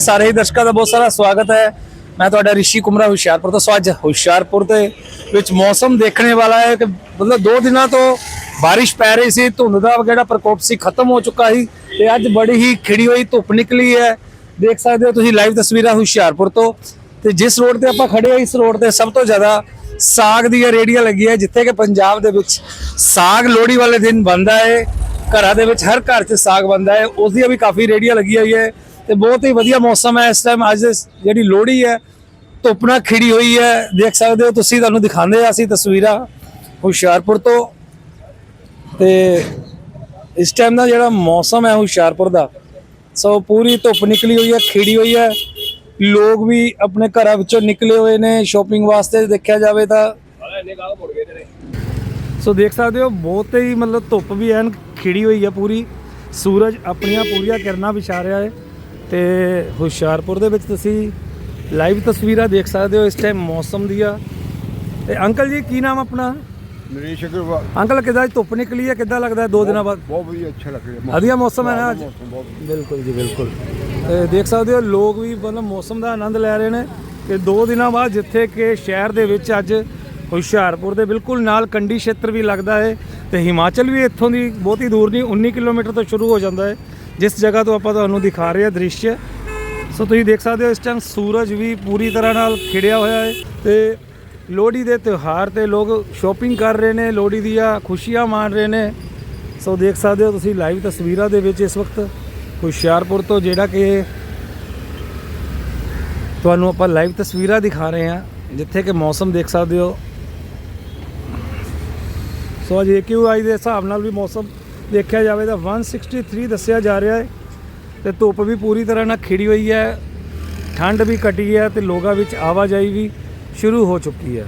ਸਾਰੇ ਹੀ ਦਰਸ਼ਕਾਂ ਦਾ ਬਹੁਤ ਸਾਰਾ ਸਵਾਗਤ ਹੈ। ਮੈਂ ਤੁਹਾਡਾ ਰਿਸ਼ੀ ਕੁਮਰਾ ਹੁਸ਼ਿਆਰਪੁਰ ਤੋਂ। ਸੋ ਅੱਜ ਹੁਸ਼ਿਆਰਪੁਰ ਦੇ ਵਿੱਚ ਮੌਸਮ ਦੇਖਣੇ ਵਾਲਾ ਹੈ ਕਿ ਮਤਲਬ ਦੋ ਦਿਨਾਂ ਤੋਂ ਬਾਰਿਸ਼ ਪੈ ਰਹੀ ਸੀ, ਧੁੰਦ ਦਾ ਜਿਹੜਾ ਪ੍ਰਕੋਪ ਸੀ ਖਤਮ ਹੋ ਚੁੱਕਾ ਸੀ ਤੇ ਅੱਜ ਬੜੀ ਹੀ ਖਿੜੀ ਹੋਈ, ਧੁੱਪ ਨਿਕਲੀ ਹੈ। ਦੇਖ ਸਕਦੇ ਹੋ ਤੁਸੀਂ ਲਾਈਵ ਤਸਵੀਰਾਂ ਹੁਸ਼ਿਆਰਪੁਰ ਤੋਂ। ਤੇ ਜਿਸ ਰੋਡ ਤੇ ਆਪਾਂ ਖੜੇ ਹਾਂ, ਇਸ ਰੋਡ ਤੇ ਸਭ ਤੋਂ ਜ਼ਿਆਦਾ ਸਾਗ ਦੀਆਂ ਰੇੜੀਆਂ ਲੱਗੀਆਂ, ਜਿੱਥੇ ਕਿ ਪੰਜਾਬ ਦੇ ਵਿੱਚ ਸਾਗ ਲੋਹੜੀ ਵਾਲੇ ਦਿਨ ਬਣਦਾ ਹੈ। ਘਰਾਂ ਦੇ ਵਿੱਚ ਹਰ ਘਰ 'ਚ ਸਾਗ ਬਣਦਾ ਹੈ। ਉਸ ਦੀਆਂ ਵੀ ਕਾਫੀ ਰੇੜੀਆਂ ਲੱਗੀਆਂ ਹੋਈਆਂ ਤੇ ਬਹੁਤ ਹੀ ਵਧੀਆ ਮੌਸਮ ਹੈ ਇਸ ਟਾਈਮ ਅੱਜ ਜਿਹੜੀ ਲੋਹੜੀ ਹੈ, ਧੁੱਪ ਨਾਲ ਖਿੜੀ ਹੋਈ ਹੈ। ਦੇਖ ਸਕਦੇ ਹੋ ਤੁਸੀਂ, ਤੁਹਾਨੂੰ ਦਿਖਾਉਂਦੇ ਆ ਅਸੀਂ ਤਸਵੀਰਾਂ ਹੁਸ਼ਿਆਰਪੁਰ ਤੋਂ। ਤੇ ਇਸ ਟਾਈਮ ਦਾ ਜਿਹੜਾ ਮੌਸਮ ਹੈ ਹੁਸ਼ਿਆਰਪੁਰ ਦਾ, ਸੋ ਪੂਰੀ ਧੁੱਪ ਨਿਕਲੀ ਹੋਈ ਹੈ, ਖਿੜੀ ਹੋਈ ਹੈ। ਲੋਕ ਵੀ ਆਪਣੇ ਘਰਾਂ ਵਿੱਚੋਂ ਨਿਕਲੇ ਹੋਏ ਨੇ ਸ਼ਾਪਿੰਗ ਵਾਸਤੇ ਦੇਖਿਆ ਜਾਵੇ ਤਾਂ। ਸੋ ਦੇਖ ਸਕਦੇ ਹੋ, ਬਹੁਤ ਹੀ ਮਤਲਬ ਧੁੱਪ ਵੀ ਐਨ ਖਿੜੀ ਹੋਈ ਹੈ ਪੂਰੀ। ਸੂਰਜ ਆਪਣੀਆਂ ਪੂਰੀਆਂ ਕਿਰਨਾਂ ਵਿਛਾ ਰਿਹਾ ਹੈ। ਤੇ ਹੁਸ਼ਿਆਰਪੁਰ ਦੇ ਵਿੱਚ ਤੁਸੀਂ ਲਾਈਵ ਤਸਵੀਰਾਂ ਦੇਖ ਸਕਦੇ ਹੋ ਇਸ ਟਾਈਮ ਮੌਸਮ ਦੀਆਂ। ਤੇ ਅੰਕਲ ਜੀ ਕੀ ਨਾਮ ਆਪਣਾ? ਨਰੇਸ਼ ਅਗਰਵਾਲ। ਅੰਕਲ ਕਿੱਦਾਂ ਅੱਜ ਧੁੱਪ ਨਿਕਲੀ ਹੈ? ਕਿੱਦਾਂ ਲੱਗਦਾ ਹੈ ਦੋ ਦਿਨਾਂ ਬਾਅਦ? ਬਹੁਤ ਵਧੀਆ ਅੱਛਾ ਲੱਗ ਰਿਹਾ ਵਧੀਆ ਮੌਸਮ ਹੈ ਨਾ ਅੱਜ? ਬਿਲਕੁਲ ਜੀ ਬਿਲਕੁਲ। ਤੇ ਦੇਖ ਸਕਦੇ ਹੋ ਲੋਕ ਵੀ ਮਤਲਬ ਮੌਸਮ ਦਾ ਆਨੰਦ ਲੈ ਰਹੇ ਨੇ। ਕਿ ਦੋ ਦਿਨਾਂ ਬਾਅਦ ਜਿੱਥੇ ਕਿ ਸ਼ਹਿਰ ਦੇ ਵਿੱਚ ਅੱਜ ਹੁਸ਼ਿਆਰਪੁਰ ਦੇ ਬਿਲਕੁਲ ਨਾਲ ਕੰਡੀ ਖੇਤਰ ਵੀ ਲੱਗਦਾ ਹੈ ਤੇ ਹਿਮਾਚਲ ਵੀ ਇੱਥੋਂ ਦੀ ਬਹੁਤੀ ਦੂਰ ਨਹੀਂ 19 ਕਿਲੋਮੀਟਰ ਤੋਂ ਸ਼ੁਰੂ ਹੋ ਜਾਂਦਾ ਹੈ। ਜਿਸ ਜਗ੍ਹਾ ਤੋਂ ਆਪਾਂ ਤੁਹਾਨੂੰ ਦਿਖਾ ਰਹੇ ਹਾਂ ਦ੍ਰਿਸ਼। ਸੋ ਤੁਸੀਂ ਦੇਖ ਸਕਦੇ ਹੋ ਇਸ ਟਾਈਮ ਸੂਰਜ ਵੀ ਪੂਰੀ ਤਰ੍ਹਾਂ ਨਾਲ ਖਿੜਿਆ ਹੋਇਆ ਹੈ ਤੇ ਲੋਹੜੀ ਦੇ ਤਿਉਹਾਰ ਤੇ ਲੋਕ ਸ਼ਾਪਿੰਗ ਕਰ ਰਹੇ ਨੇ, ਲੋਹੜੀ ਦੀਆਂ ਖੁਸ਼ੀਆਂ ਮਾਣ ਰਹੇ ਨੇ। ਸੋ ਦੇਖ ਸਕਦੇ ਹੋ ਤੁਸੀਂ ਲਾਈਵ ਤਸਵੀਰਾਂ ਦੇ ਵਿੱਚ ਇਸ ਵਕਤ ਹੁਸ਼ਿਆਰਪੁਰ ਤੋਂ ਜਿਹੜਾ ਕਿ ਤੁਹਾਨੂੰ ਆਪਾਂ ਲਾਈਵ ਤਸਵੀਰਾਂ ਦਿਖਾ ਰਹੇ ਹਾਂ, ਜਿੱਥੇ ਕਿ ਮੌਸਮ ਦੇਖ ਸਕਦੇ ਹੋ। ਸੋ ਅੱਜ AQI ਦੇ ਹਿਸਾਬ ਨਾਲ ਵੀ ਮੌਸਮ ਦੇਖਿਆ ਜਾਵੇ ਤਾਂ 163 ਦੱਸਿਆ ਜਾ ਰਿਹਾ ਹੈ ਤੇ ਧੁੱਪ ਵੀ ਪੂਰੀ ਤਰ੍ਹਾਂ ਨਾਲ ਖਿੜੀ ਹੋਈ ਹੈ, ਠੰਡ ਵੀ ਘਟੀ ਹੈ ਤੇ ਲੋਕਾਂ ਵਿੱਚ ਆਵਾਜਾਈ ਵੀ ਸ਼ੁਰੂ ਹੋ ਚੁੱਕੀ ਹੈ।